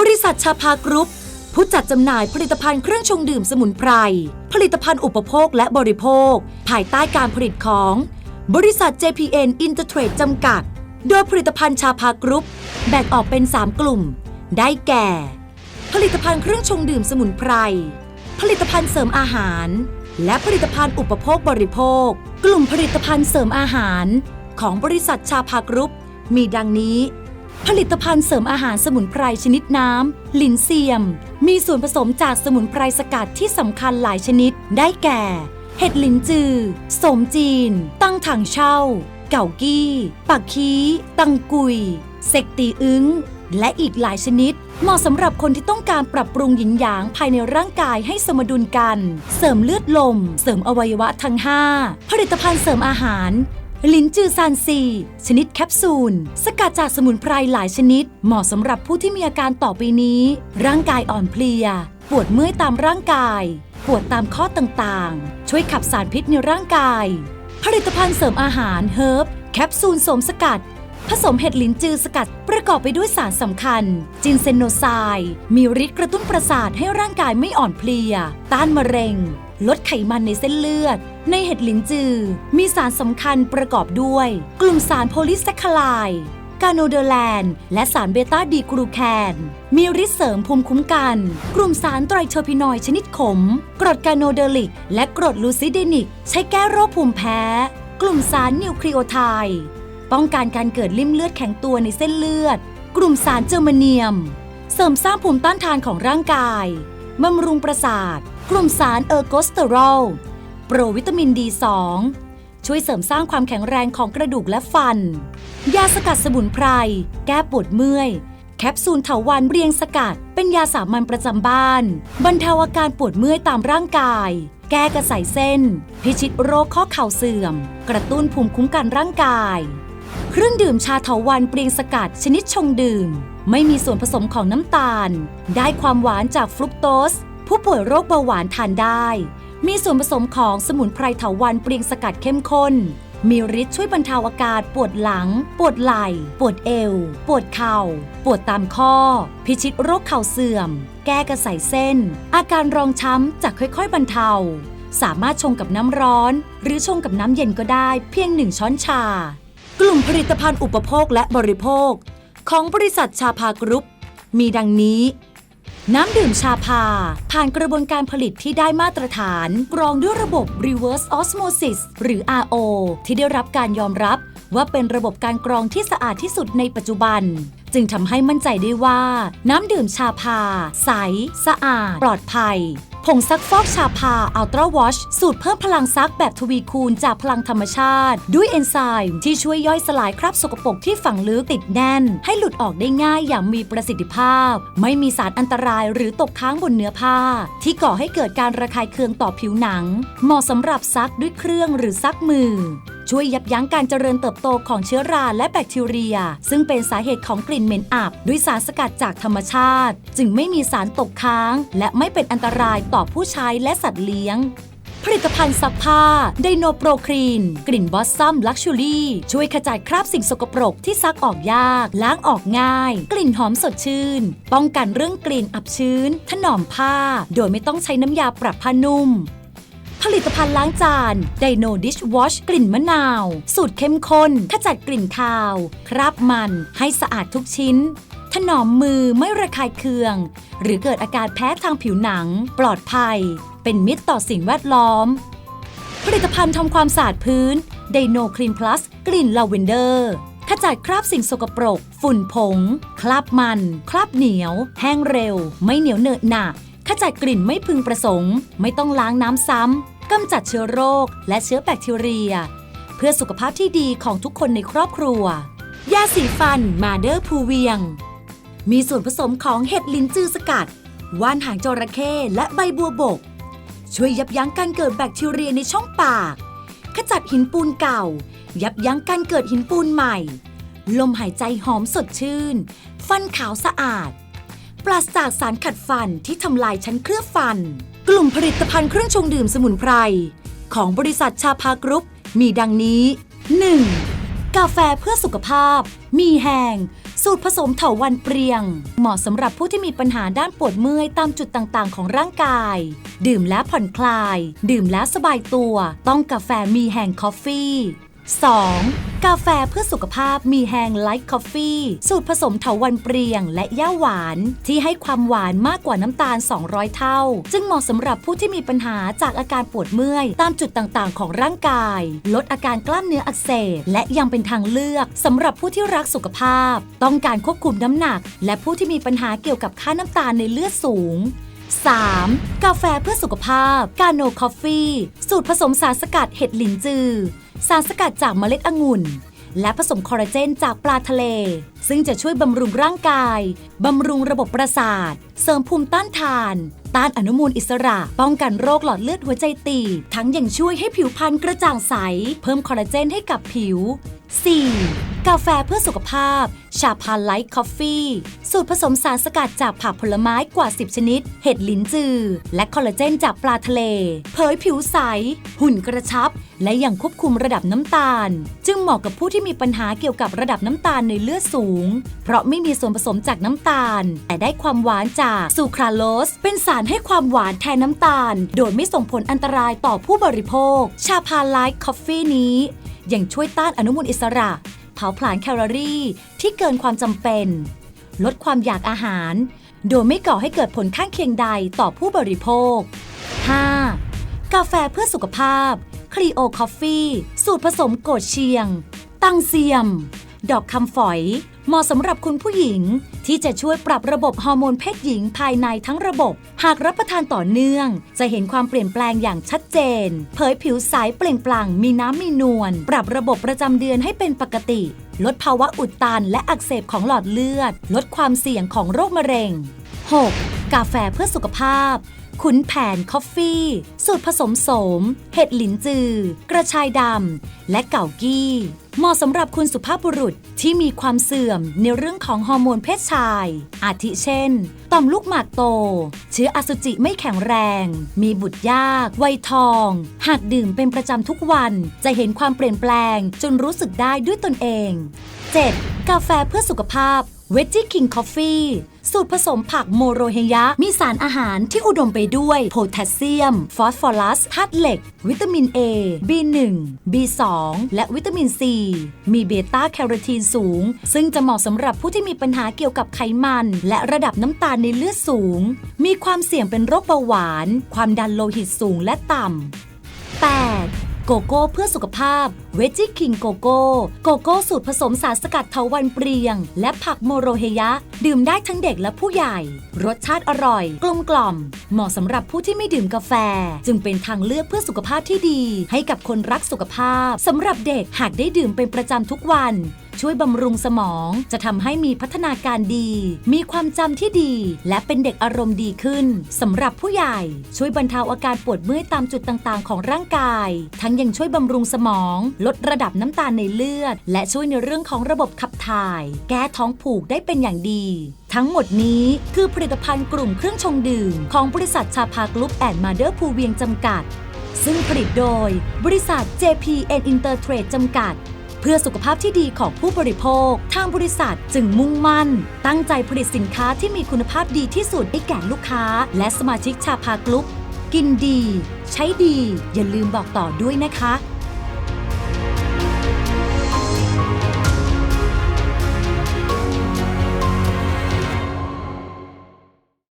บริษัทชาพากรุ๊ป ผู้จัดจำหน่ายผลิตภัณฑ์เครื่องชงดื่มสมุนไพร ผลิตภัณฑ์อุปโภคและบริโภค ภายใต้การผลิตของ บริษัท JPN Intertrade จำกัด โดยผลิตภัณฑ์ชาพากรุ๊ป แบ่งออกเป็น 3 กลุ่ม ได้แก่ ผลิตภัณฑ์เครื่องชงดื่มสมุนไพร ผลิตภัณฑ์เสริมอาหาร และผลิตภัณฑ์อุปโภคบริโภค กลุ่มผลิตภัณฑ์เสริมอาหาร ของบริษัทชาพากรุ๊ป มีดังนี้ ผลิตภัณฑ์เสริมอาหารสมุนไพรชนิดน้ำ ลินเซียม มีส่วนผสมจากสมุนไพรสกัดที่สำคัญหลายชนิด ได้แก่ เห็ดลินจือ สมจีน ตั้งถังเช่า เก่ากี้ ปักคีตังกุย เซกตีอึ้ง และอีกหลายชนิด เหมาะสำหรับคนที่ต้องการปรับปรุงหยินหยางภายในร่างกายให้สมดุลกัน เสริมเลือดลม เสริมอวัยวะทั้ง 5 ผลิตภัณฑ์เสริมอาหาร ลิ้นจือซานซี ชนิดแคปซูล สกัดจากสมุนไพรหลายชนิด เหมาะสำหรับผู้ที่มีอาการต่อไปนี้ ร่างกายอ่อนเพลีย ปวดเมื่อยตามร่างกาย ปวดตามข้อต่างๆ ช่วยขับสารพิษในร่างกาย ผลิตภัณฑ์เสริมอาหารเฮิร์บแคปซูลสมสกัด ผสมเห็ดลิ้นจือสกัดประกอบไปด้วยสารสำคัญ จินเซนโนไซด์มีฤทธิ์กระตุ้นประสาทให้ร่างกายไม่อ่อนเพลีย ต้านมะเร็ง ลดไขมันในเส้นเลือด ในเห็ดหลินจือ มีสารสำคัญประกอบด้วย กลุ่มสารโพลิแซคคาไลด์กาโนเดอร์แลนและสารเบต้าดีกรูแคน มีฤทธิ์เสริมภูมิคุ้มกัน กลุ่มสารไตรเทอร์พินอยชนิดขม กรดกาโนเดอริก และกรดลูซิเดนิก ใช้แก้โรคภูมิแพ้ กลุ่มสารนิวคลีโอไทด์ป้องกันการเกิดลิ่มเลือดแข็งตัวในเส้นเลือด กลุ่มสารเจอร์มาเนียม เสริมสร้างภูมิต้านทานของร่างกายบำรุงประสาท กลุ่มสารเออร์โกสเตอรอล โปรวิตามิน D2 ช่วยเสริมสร้างความแข็งแรงของกระดูกและฟัน ยาสกัดสมุนไพร แก้ปวดเมื่อย แคปซูลเถาวันเรียงสกัด เป็นยาสามัญประจำบ้าน บรรเทาอาการปวดเมื่อยตามร่างกาย แก้กระสายเส้น พิชิตโรคข้อเข่าเสื่อม กระตุ้นภูมิคุ้มกันร่างกายเครื่องดื่มชาเถาวันเปรียงสกัดชนิดชงดื่ม ไม่มีส่วนผสมของน้ำตาล ได้ความหวานจากฟรุกโตส ผู้ป่วยโรคเบาหวานทานได้ มีส่วนผสมของสมุนไพรเถาวันเปรียงสกัดเข้มข้น มีฤทธิ์ช่วยบรรเทาอาการปวดหลัง ปวดไหล่ ปวดเอว ปวดเข่า ปวดตามข้อ พิชิตโรคเข่าเสื่อม แก้กระสายเส้น อาการรองช้ำจะค่อยๆบรรเทา สามารถชงกับน้ำร้อน หรือชงกับน้ำเย็นก็ได้เพียงหนึ่งช้อนชา กลุ่มผลิตภัณฑ์อุปโภคและบริโภค ของบริษัทชาพากรุ๊ปมีดังนี้ น้ำดื่มชาพา ผ่านกระบวนการผลิตที่ได้มาตรฐาน กรองด้วยระบบ reverse osmosis หรือ RO ที่ได้รับการยอมรับว่าเป็นระบบการกรองที่สะอาดที่สุดในปัจจุบัน จึงทำให้มั่นใจได้ว่า น้ำดื่มชาพา ใส สะอาด ปลอดภัย ผงซักฟอกชาพาอัลตร้าวอชสูตรเพิ่มพลังซักแบบทวีคูณจากพลังธรรมชาติ ด้วยเอนไซม์ที่ช่วยย่อยสลายคราบสกปรกที่ฝังลึกติดแน่น ให้หลุดออกได้ง่ายอย่างมีประสิทธิภาพ ไม่มีสารอันตรายหรือตกค้างบนเนื้อผ้า ที่ก่อให้เกิดการระคายเคืองต่อผิวหนัง เหมาะสำหรับซักด้วยเครื่องหรือซักมือ ช่วยยับยั้งการเจริญเติบโตของเชื้อราและแบคทีเรีย ซึ่งเป็นสาเหตุของกลิ่นเหม็นอับด้วยสารสกัดจากธรรมชาติ จึงไม่มีสารตกค้าง และไม่เป็นอันตรายต่อผู้ใช้และสัตว์เลี้ยงผลิตภัณฑ์ซักผ้าไดโนโปรครีน กลิ่นบอสซัมลักชูรี่ ช่วยขจัดคราบสิ่งสกปรกที่ซักออกยาก ล้างออกง่าย กลิ่นหอมสดชื่น ป้องกันเรื่องกลิ่นอับชื้น ถนอมผ้า โดยไม่ต้องใช้น้ำยาปรับผ้านุ่ม ผลิตภัณฑ์ล้างจานไดโนดิชวอชกลิ่นมะนาว สูตรเข้มข้นขจัดกลิ่นคาว คราบมันให้สะอาดทุกชิ้น ถนอมมือไม่ระคายเคือง หรือเกิดอาการแพ้ทางผิวหนัง ปลอดภัย เป็นมิตรต่อสิ่งแวดล้อม ผลิตภัณฑ์ทำความสะอาดพื้นไดโนคลีนพลัสกลิ่นลาเวนเดอร์ขจัดคราบสิ่งสกปรก ฝุ่นผง คราบมัน คราบเหนียว แห้งเร็ว ไม่เหนียวเหนอะหนะ จัดกลิ่นไม่พึงประสงค์ ไม่ต้องล้างน้ำซ้ำกำจัดเชื้อโรค และเชื้อแบคทีเรีย เพื่อสุขภาพที่ดีของทุกคนในครอบครัว ยาสีฟันมาเดอร์พูเวียง มีส่วนผสมของเห็ดลินจือสกัด ว่านหางจระเข้และใบบัวบก ช่วยยับยั้งการเกิดแบคทีเรียในช่องปาก ขจัดหินปูนเก่า ยับยั้งการเกิดหินปูนใหม่ ลมหายใจหอมสดชื่น ฟันขาวสะอาด ปราศจากสารขัดฟันที่ทำลายชั้นเคลือบฟัน กลุ่มผลิตภัณฑ์เครื่องชงดื่มสมุนไพร ของบริษัทชาพากรุ๊ป มีดังนี้ 1. กาแฟเพื่อสุขภาพ มีแหงสูตรผสมเถาวันเปรียง เหมาะสำหรับผู้ที่มีปัญหาด้านปวดเมื่อยตามจุดต่างๆ ของร่างกาย ดื่มแล้วผ่อนคลาย ดื่มแล้วสบายตัว ต้องกาแฟมีแหงคอฟฟี่ 2. กาแฟเพื่อสุขภาพมีแฮงไลท์คอฟฟี่ สูตรผสมเถาวันเปรียงและย่าหวาน ที่ให้ความหวานมากกว่าน้ำตาล 200 เท่า จึงเหมาะสำหรับผู้ที่มีปัญหาจากอาการปวดเมื่อย ตามจุดต่างๆ ของร่างกาย ลดอาการกล้ามเนื้ออักเสบและยังเป็นทางเลือกสำหรับผู้ที่รักสุขภาพ ต้องการควบคุมน้ำหนัก และผู้ที่มีปัญหาเกี่ยวกับค่าน้ำตาลในเลือดสูง 3. กาแฟเพื่อสุขภาพ กาโนคอฟฟี่ สูตรผสมสารสกัดเห็ดหลินจือ สารสกัดจากเมล็ดองุ่น และผสมคอลลาเจนจากปลาทะเล ซึ่งจะช่วยบำรุงร่างกาย บำรุงระบบประสาท เสริมภูมิต้านทาน ต้านอนุมูลอิสระ ป้องกันโรคหลอดเลือดหัวใจตีบ ทั้งยังช่วยให้ผิวพรรณกระจ่างใส เพิ่มคอลลาเจนให้กับผิว 4. กาแฟเพื่อสุขภาพ ชาพาไลท์คอฟฟี่สูตรผสมสารสกัดจากผักผลไม้กว่า 10 ชนิด เห็ดลิ้นจือ และคอลลาเจนจากปลาทะเล เผยผิวใส หุ่นกระชับ และยังควบคุมระดับน้ำตาล จึงเหมาะกับผู้ที่มีปัญหาเกี่ยวกับระดับน้ำตาลในเลือดสูง เพราะไม่มีส่วนผสมจากน้ำตาล แต่ได้ความหวานจากซูคราโลส เป็นสารให้ความหวานแทนน้ำตาล โดยไม่ส่งผลอันตรายต่อผู้บริโภค ชาพาไลท์คอฟฟี่นี้ ยังช่วยต้านอนุมูลอิสระ เผาผลาญแคลอรี่ ที่เกินความจำเป็น ลดความอยากอาหาร โดยไม่ก่อให้เกิดผลข้างเคียงใดต่อผู้บริโภค 5. กาแฟเพื่อสุขภาพคลีโอคอฟฟี่สูตรผสมโกดเชียง ตังเซียม ดอกคำฝอย เหมาะสำหรับคุณผู้หญิง ที่จะช่วยปรับระบบฮอร์โมนเพศหญิงภายในทั้งระบบ หากรับประทานต่อเนื่อง จะเห็นความเปลี่ยนแปลงอย่างชัดเจน เผยผิวใสเปล่งปลั่งมีน้ำมีนวลปรับระบบประจำเดือนให้เป็นปกติ ลดภาวะอุดตันและอักเสบของหลอดเลือด ลดความเสี่ยงของโรคมะเร็ง 6. กาแฟเพื่อสุขภาพ ขุนแผนคอฟฟี่ สูตรผสมโสม เห็ดหลินจือ กระชายดำ และเก่ากี้ เหมาะสำหรับคุณสุภาพบุรุษที่มีความเสื่อมในเรื่องของฮอร์โมนเพศชาย อาทิเช่น ต่อมลูกหมากโต เชื้ออสุจิไม่แข็งแรง มีบุตรยาก วัยทอง หากดื่มเป็นประจำทุกวันจะเห็นความเปลี่ยนแปลงจนรู้สึกได้ด้วยตนเอง 7. กาแฟเพื่อสุขภาพ w e g g i e King Coffee สูตรผสมผักโมโรเฮยะ มีสารอาหารที่อุดมไปด้วยโพแทสเซียม ฟอสฟอรัสธาตุเหล็ก วิตามิน A B1 B2 และวิตามิน C มีเบต้าแคโรทีนสูง ซึ่งจะเหมาะสำหรับผู้ที่มีปัญหาเกี่ยวกับไขมัน และระดับน้ำตาลในเลือดสูง มีความเสี่ยงเป็นโรคเบาหวาน ความดันโลหิตสูงและต่ำ 8. โกโก้เพื่อสุขภาพ เวจิคิงโกโก้ โกโก้สูตรผสมสารสกัดเถาวันเปรียง และผักโมโรเฮยะ ดื่มได้ทั้งเด็กและผู้ใหญ่ รสชาติอร่อย กลมกล่อม เหมาะสำหรับผู้ที่ไม่ดื่มกาแฟ จึงเป็นทางเลือกเพื่อสุขภาพที่ดี ให้กับคนรักสุขภาพสำหรับเด็กหากได้ดื่มเป็นประจำทุกวันช่วยบำรุงสมอง จะทำให้มีพัฒนาการดี มีความจำที่ดี และเป็นเด็กอารมณ์ดีขึ้นสำหรับผู้ใหญ่ ช่วยบรรเทาอาการปวดเมื่อยตามจุดต่างๆ ของร่างกาย ทั้งยังช่วยบำรุงสมอง ลดระดับน้ำตาลในเลือด และช่วยในเรื่องของระบบขับถ่าย แก้ท้องผูกได้เป็นอย่างดี ทั้งหมดนี้คือผลิตภัณฑ์กลุ่มเครื่องชงดื่ม ของบริษัทชาพากรุ๊ปแอนด์มาเดอร์ภูเวียงจำกัด ซึ่งผลิตโดย บริษัท JPN Intertrade จำกัด เพื่อสุขภาพที่ดีของผู้บริโภค ทางบริษัทจึงมุ่งมั่น ตั้งใจผลิตสินค้าที่มีคุณภาพดีที่สุดให้แก่ลูกค้า และสมาชิกชาพากรุ๊ปกินดี ใช้ดี อย่าลืมบอกต่อด้วยนะคะ